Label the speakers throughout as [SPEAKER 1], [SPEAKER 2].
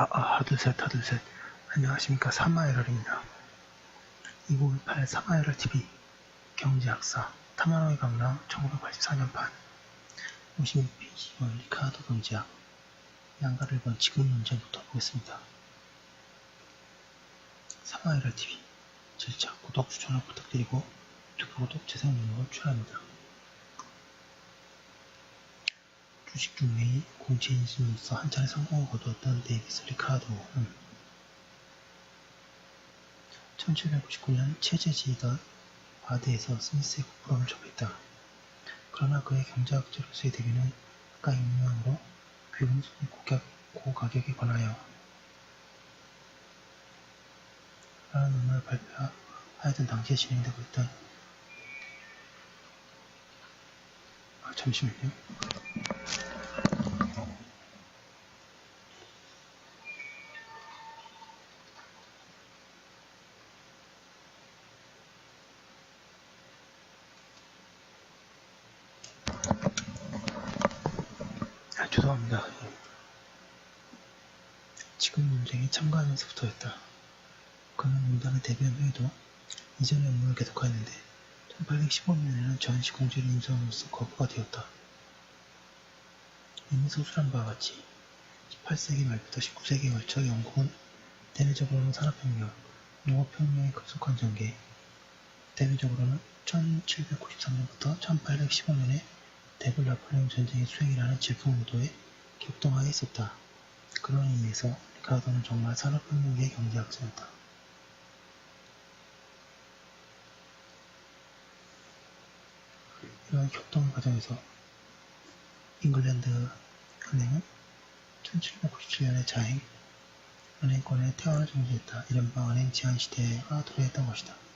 [SPEAKER 1] 아, 아, 하나, 둘, 셋, 하나, 둘, 셋. 안녕하십니까. 사마에럴입니다. 2918 사마에럴 TV 경제학사 타마노의 강남 1984년판 56페이지 리카도 경제학 양가를 본 지금 문제부터 보겠습니다. 사마에럴 TV 절차 구독 추천을 부탁드리고 유튜브 구독 재생 목록을 추천합니다. 주식 중매의 공채 인수로서 한 차례 성공을 거두었던 데이비스 리카도는 1799년 체제지휘가 바드에서 스미스의 국부럼을 접했다. 그러나 그의 경제학자로서의 데뷔는 아까 유명으로 귀금속의 고가, 고가격에 관하여 라는 논문을 발표하였던 당시에 진행되고 있던 아, 잠시만요. 죄송합니다. 예. 지금 논쟁에 참가하면서부터였다. 그는 문단을 데뷔한 후에도 이전의 업무를 계속하였는데 1815년에는 전시 공제를 인수함으로써 거부가 되었다. 이미 소술한 바와 같이 18세기 말부터 19세기에 걸쳐 영국은 대내적으로는 산업혁명, 농업혁명의 급속한 전개, 대외적으로는 1793년부터 1815년에 나폴레옹 전쟁의 수행이라는 질풍 무도에 격동하게 있었다. 그런 의미에서 리카르도는 정말 산업혁명의 경제학자였다. 이러한 격동 과정에서 잉글랜드 은행은 1797년에 자행 은행권의 퇴원을 정지했다. 이른바 은행 제한 시대가 도래했던 것이다.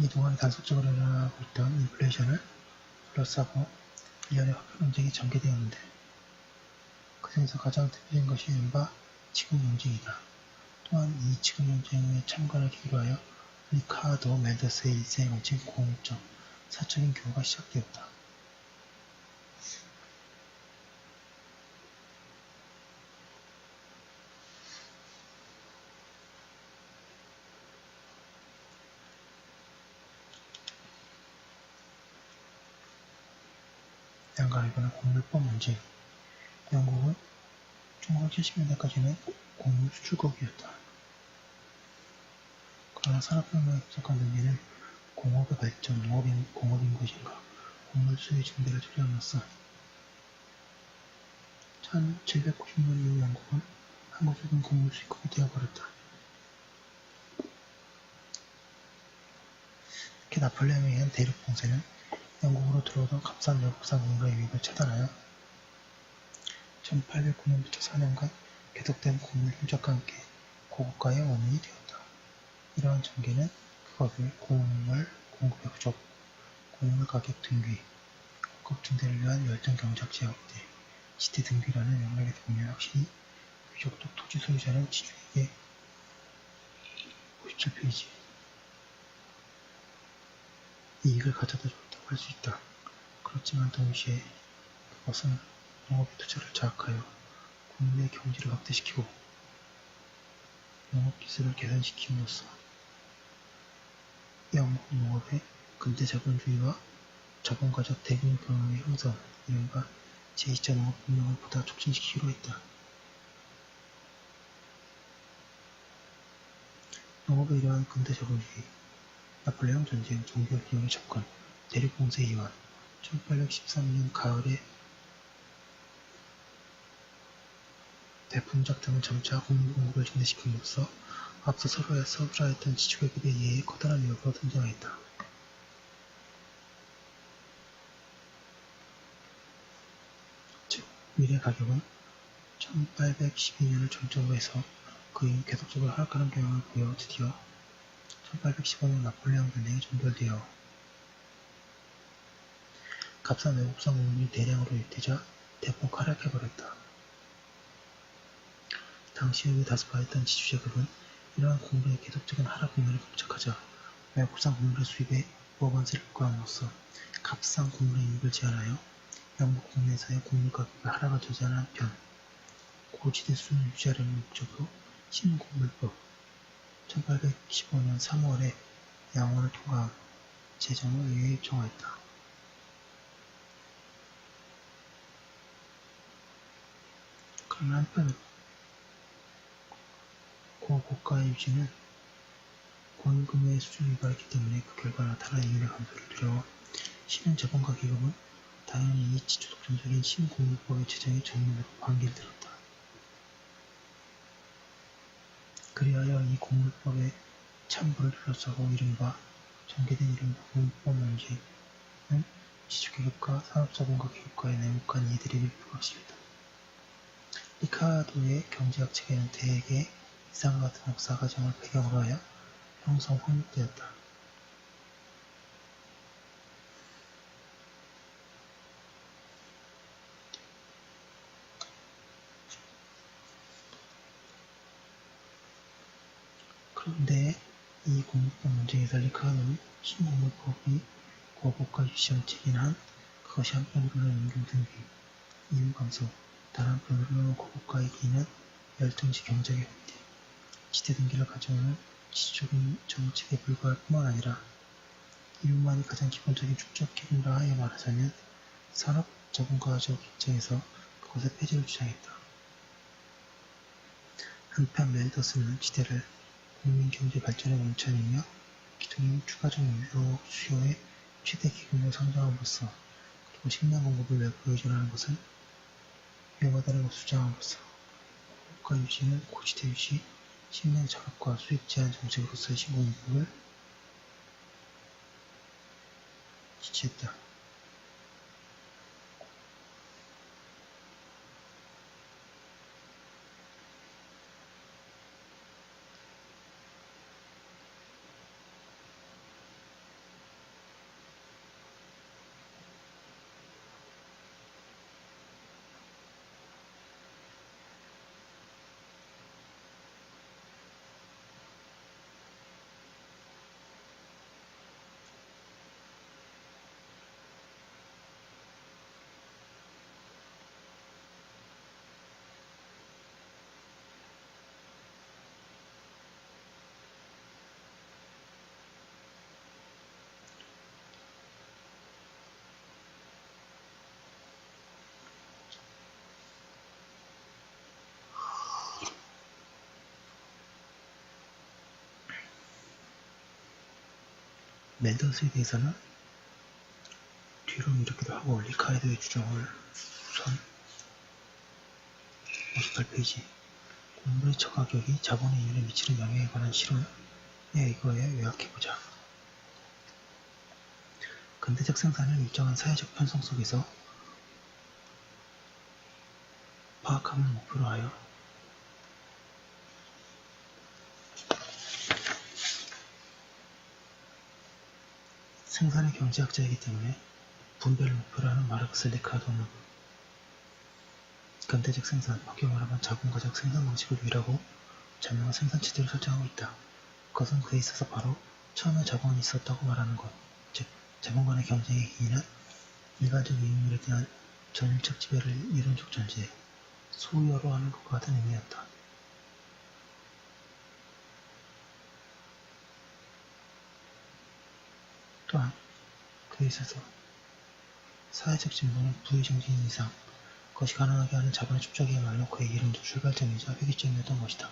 [SPEAKER 1] 이동안 단속적으로 일어나고 있던 인플레이션을 둘러싸고 이연의 화폐 논쟁이 전개되었는데 그 중에서 가장 대표적인 것이 이른바 지금 논쟁이다. 또한 이 지금 논쟁에 참가를 계기로 하여 리카도 멘더스의 일생에 걸친 공적, 사적인 교류가 시작되었다. 양가리고는 곡물법 문제. 영국은 1970년대까지는 곡물 수출국이었다. 그러나 산업혁명의 급속한 단계는 공업의 발전, 농업인, 공업인 것인가, 곡물 수의 증대를 주장함으로써 1790년 이후 영국은 한국적인 곡물 수입국이 되어버렸다. 특히 나폴레옹에 의한 대륙 봉쇄는 영국으로 들어오던 값싼 외국산 곡물의 유입을 차단하여 1809년부터 4년간 계속된 곡물 hun적과 함께 고국가의 원인이 되었다. 이러한 전개는 그것을 곡물 공급의 부족, 곡물 가격 등귀, 고급 증대를 위한 열정 경제학 제약대, 지대 등귀라는 명맥에서 보면 확실히 귀족독 토지 소유자는 지주에게 57페이지 이익을 가져다 줬다 고할수 있다. 그렇지만 동시에 그것은 농업의 투자를 자극하여 국내 경제를 확대시키고 농업기술을 개선시킴으로써 영국 농업의 근대 자본주의와 자본가적 대규모 경영의 형성, 이른바 제2차 농업혁명을 보다 촉진시키기로 했다. 농업의 이러한 근대 자본주의, 나폴레옹 전쟁, 종교혁명의 접근, 대륙봉쇄 이완, 1813년 가을에 대풍작 등은 점차 국민 공급을 증대시킴으로써 앞서 서로에 서술하였던 지주계급의 이해에 커다란 위협으로 등장하였다. 즉, 밀의 가격은 1812년을 정점으로 해서 그 이후 계속적으로 하락하는 경향을 보여 드디어 1815년 나폴레옹 전쟁에 종결되어 값싼 외국산 공물이 대량으로 유입되자 대폭 하락해버렸다. 당시 의회 다수파였던 지주제급은 이러한 공물의 계속적인 하락 국면을 봉착하자 외국산 국물의 수입에 보관세를 부과함으로써 값싼 국물의 유입을 제한하여 영국 국내에서의 곡물 가격이 하락을 저지하는 한편 고지대 수준을 유지하려는 목적으로 신곡물법 1815년 3월에 양원을 통과한 제정을 의회에 요청하였다. 그러나 한편 고고가의 유지는 권금의 수준 위반했기 때문에 그 결과 나타난 이윤의 감소를 두려워 신은 자본가 기금은 당연히 이 지주독점적인 신공무법의 제정에 전면으로 반기를 들었다. 그리하여 이 공무법의 참부를 둘러싸고 이른바 전개된 이른바 공무법 문제는 지주계급과 산업자본가 계급과의 냉혹한 이들이 불가시했다. 리카도의 경제학 체계는 대개 이상과 같은 역사 과정을 배경으로 하여 형성 확립되었다. 그런데 이 공무법 문제에서 리카도는 신공무법이 고국가 유시형 책인 한 그것이 한편으로는 임금 등기, 이유 감소, 다른 한편으로는 고국가의 기는 열등지 경제의 획득, 지대 등기를 가져오는 지적인 정책에 불과할 뿐만 아니라 이것만이 가장 기본적인 축적 기준이라 하여 말하자면 산업 자본가적 입장에서 그것의 폐지를 주장했다. 한편 멜더스는 지대를 국민 경제 발전의 원천이며 기둥인 추가적 유로 수요의 최대 기금으로 상정함으로써 그리고 식량 공급을 외부에 의존하는 것은 것을 주장함으로써 국가 유지는 고지대 유지, 식량 자급과 수입 제한 정책으로서의 신공익을 지지했다. 멜더스에 대해서는 뒤로 미루기도 하고 리카이드의 주장을 우선 58페이지 공물의 처가격이 자본의 이윤에 미치는 영향에 관한 실험에 이거에 요약해보자. 근대적 생산을 일정한 사회적 편성 속에서 파악함을 목표로 하여 생산의 경제학자이기 때문에 분배를 목표로 하는 마르크스 리카도는 근대적 생산, 바뀌어 말하면 자본가적 생산 방식을 유일하고 자명한 생산 체제를 설정하고 있다. 그것은 그에 있어서 바로 처음에 자본이 있었다고 말하는 것, 즉 자본 간의 경쟁의 기인은 일반적 이익률에 대한 전일적 지배를 이론적 전제, 소유어로 하는 것과 같은 의미였다. 또한 그에 있어서 사회적 진보는 부의정신 이상 그것이 가능하게 하는 자본의 축적이야말로 그의 이름도 출발점이자 회기점이었던 것이다.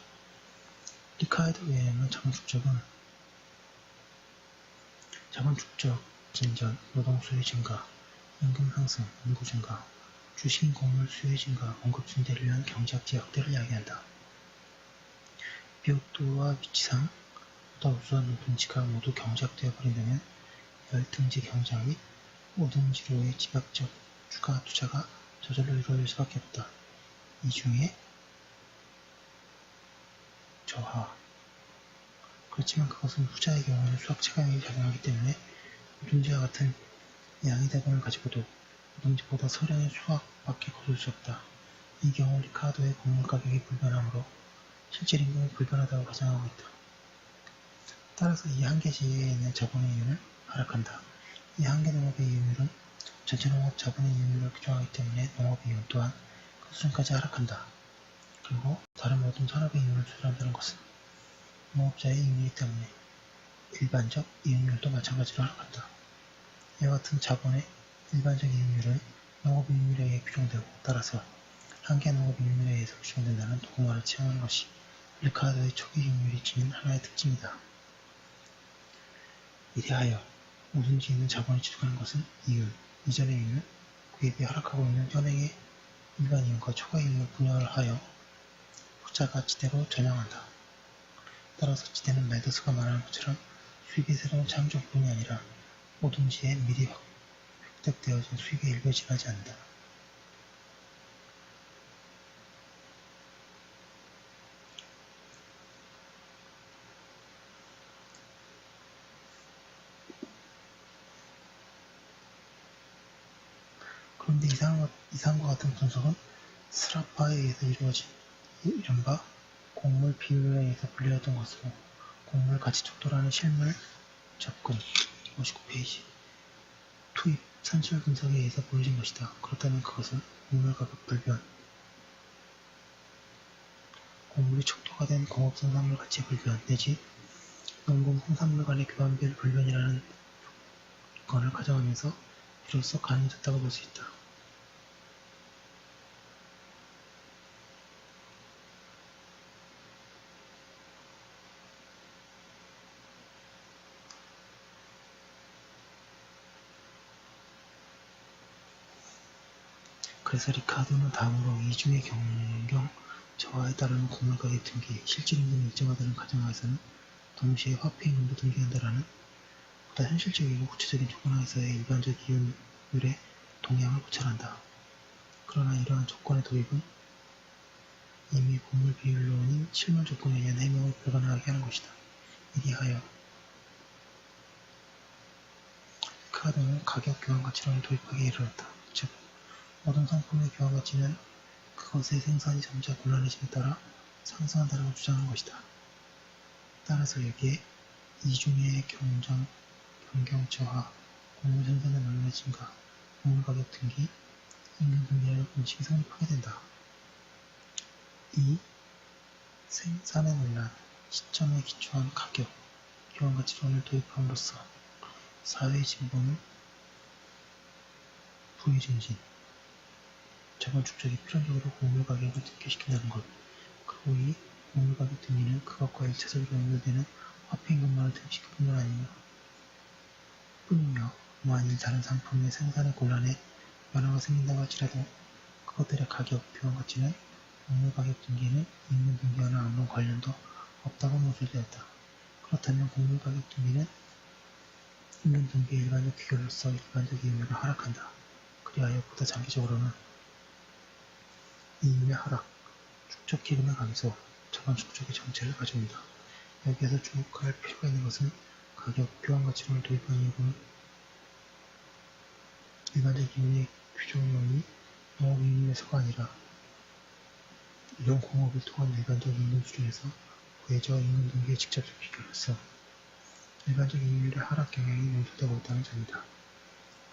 [SPEAKER 1] 리카이드 외에는 자본 축적은 자본 축적, 진전, 노동 수요 증가, 임금 상승, 인구 증가, 주식 공물 수요 증가, 공급 증대를 위한 경제학 제약들을 이야기한다. 비옥도와 위치상 보다 우수한 노동지가 모두 경제학되어 버린다면 열등지 경제학 및 오등지로의 집약적 추가 투자가 저절로 이루어질 수밖에 없다. 이 중에 저하 그렇지만 그것은 후자의 경우에는 수학 체감이 작용하기 때문에 노동지와 같은 양의 대본을 가지고도 노동지보다 서량의 수학밖에 거둘 수 없다. 이 경우 리카도의 곡물 가격이 불변하므로 실질 임금이 불변하다고 가정하고 있다. 따라서 이 한계지에 있는 자본의 이윤을 하락한다. 이 한계 농업의 이윤율은 전체 농업 자본의 이윤을 규정하기 때문에 농업 이윤 또한 그 수준까지 하락한다. 그리고 다른 모든 산업의 이윤을 조절한다는 것은 농업자의 이윤이기 때문에 일반적 이윤율도 마찬가지로 하락한다. 이와 같은 자본의 일반적 이윤율은 농업 이윤율에 의해 규정되고 따라서 한계 농업 이윤율에 의해서 규정된다는 도구말을 채용하는 것이 리카르도의 초기 이윤율이 지닌 하나의 특징이다. 이래하여 뭐든지 있는 자본이 취득하는 것은 이윤, 이전의 이윤, 그에 비해 하락하고 있는 현행의 일반 이윤과 초과 이윤을 분열하여 후자가 지대로 전향한다. 따라서 지대는 매더스가 말하는 것처럼 수익의 새로운 창조뿐이 아니라 뭐든지에 미리 획득되어진 수익의 일부에 지나지 않는다. 그런데 이상과, 이상과 같은 분석은 스라파에 의해서 이루어진 이른바 곡물 비율에 의해서 분류했던 것으로 곡물 가치 척도라는 실물 접근 59페이지 투입 산출 분석에 의해서 보여진 것이다. 그렇다면 그것은 곡물 가격 불변 곡물이 척도가 된 공업 생산물 가치 불변 내지 농공 생산물 간의 교환별 불변이라는 건을 가정하면서 비로소 가능해졌다고 볼 수 있다. 그래서 리카르도는 다음으로 이중의 경경 저하에 따르는 곡물 가격 등기, 실질 임금이 일정하다는 가정하에서는 동시에 화폐 임금도 등기한다라는 보다 현실적이고 구체적인 조건 하에서의 일반적 이윤율의 동향을 고찰한다. 그러나 이러한 조건의 도입은 이미 곡물 비율론인 실물 조건에 의한 해명을 불가능하게 하는 것이다. 이리하여 리카르도는 가격 교환 가치론을 도입하기에 이르렀다. 즉, 모든 상품의 교환 가치는 그것의 생산이 점차 곤란해짐에 따라 상승한다라고 주장한 것이다. 따라서 여기에 이중의 경정, 경경 저하, 곡물 생산의 논란의 증가, 곡물 가격 등기, 임금 등기라는 공식이 성립하게 된다. 이 생산의 논란, 시점에 기초한 가격, 교환 가치론을 도입함으로써 사회의 진보는 부의 증진, 축적이 필연적으로 곡물 가격을 등기시킨다는 것, 그리고 이 곡물 가격 등기는 그것과 일차적으로 연결되는 화폐 임금만을 등기시킬 뿐만 아니며 뿐이며 만일 다른 상품의 생산의 곤란에 변화가 생긴다고 할지라도 그것들의 가격, 교환 가치는 곡물 가격 등기에는 임금 등기와는 아무런 관련도 없다고 모술되었다. 그렇다면 곡물 가격 등기는 임금 등기의 일반적 기결로서 일반적 이윤율을 하락한다. 그리하여 보다 장기적으로는 이윤의 하락, 축적 기금의 감소, 자본 축적의 정체를 가져온다. 여기에서 주목할 필요가 있는 것은 가격 교환 가치론을 도입한 이유는 일반적 이윤의 규정용이 농업 이윤에서가 아니라 이런 공업을 통한 일반적 임금 수준에서 외저 임금 등기의 직접적 비교로서 일반적 이윤율의 하락 경향이 연출되고 있다는 점이다.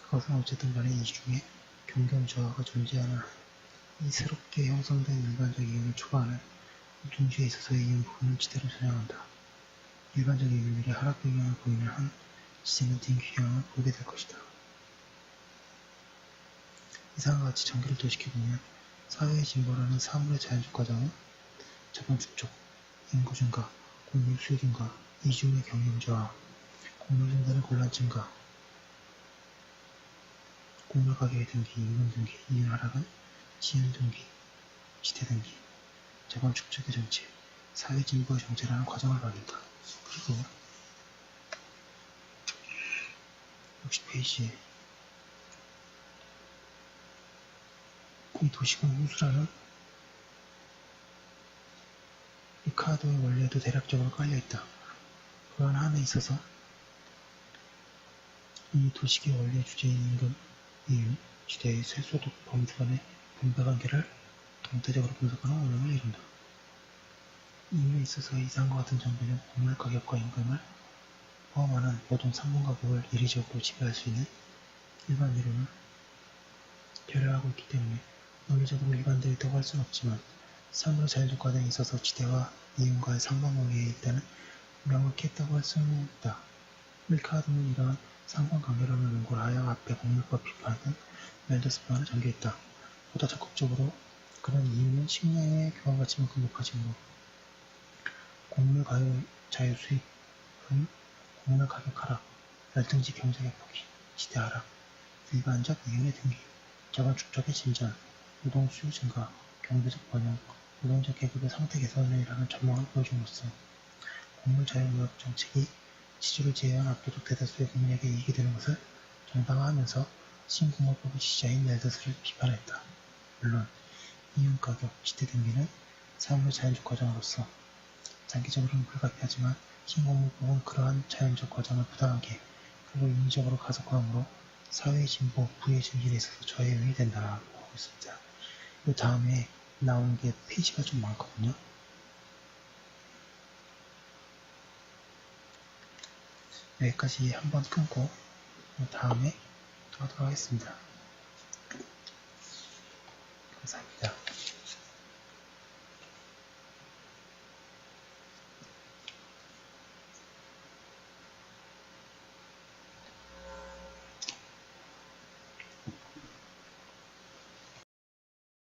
[SPEAKER 1] 그것은 어쨌든 간에 이 중에 경경 저하가 존재하는 한 이 새롭게 형성된 일반적 이윤을 초과하는 동시에 있어서의 이윤 부분을 지대로 전향한다. 일반적 이윤율이 하락 경향을 보이는 한 지대는 경향을 보게 될 것이다. 이상과 같이 전개를 도시켜보면 사회의 진보라는 사물의 자연적 과정은 자본 축적, 인구 증가, 곡물 수요 증가, 이중의 경영 저하, 곡물 생산의 곤란 증가, 곡물 가격의 등기, 임금 등기, 이윤 하락은 지연 등기, 지대 등기, 자본 축적의 정체, 사회 진보의 정체라는 과정을 말한다. 그리고 60페이지에 이 도시군 후수라는 리카르도의 원리에도 대략적으로 깔려있다. 그러한 한에 있어서 이 도식의 원리의 주제인 임금, 이윤, 지대의 세소득 범주 간의 분배관계를 동태적으로 분석하는 원론을 이룬다. 이유에 있어서 이상과 같은 정보는 곡물 가격과 임금을 포함하는 모든 상품 가격을 이리적으로 지배할 수 있는 일반 이론을 결여하고 있기 때문에 논리적으로 일관되었다고 할 수는 없지만 삶으로 자연적 과정에 있어서 지대와 이윤과의 상관관계에 일단은 명확했다고 할 수는 있다. 밀카드는 이러한 상관관계론을 연구를 하여 앞에 공물법 비판은 멜더스판을 전개했다. 보다 적극적으로 그런 이유는 식량의 교환 가치만큼 높아지므로 곡물 가요 자유 수입은 곡물 가격 하락, 열등지 경제의 포기, 지대 하락, 일반적 이윤의 등기, 자본축적의 진전, 노동 수요 증가, 경제적 번영, 노동자 계급의 상태 개선이라는 전망을 보여줌으로써 곡물 자유무역 정책이 지주를 제외한 압도적 대다수의 국민에게 이익이 되는 것을 정당화하면서 신공업법의 지자인 멜더스를 비판했다. 물론 이윤 가격, 지대 등기는 삶의 자연적 과정으로서 장기적으로는 불가피하지만 신공업법은 그러한 자연적 과정을 부당하게 그리고 인위적으로 가속화함으로 사회의 진보, 부의 증진에 있어서 저해용이 된다라고 하고 있습니다. 이 다음에 나오는 게 페이지가 좀 많거든요. 여기까지 한번 끊고 다음에 또 하도록 하겠습니다.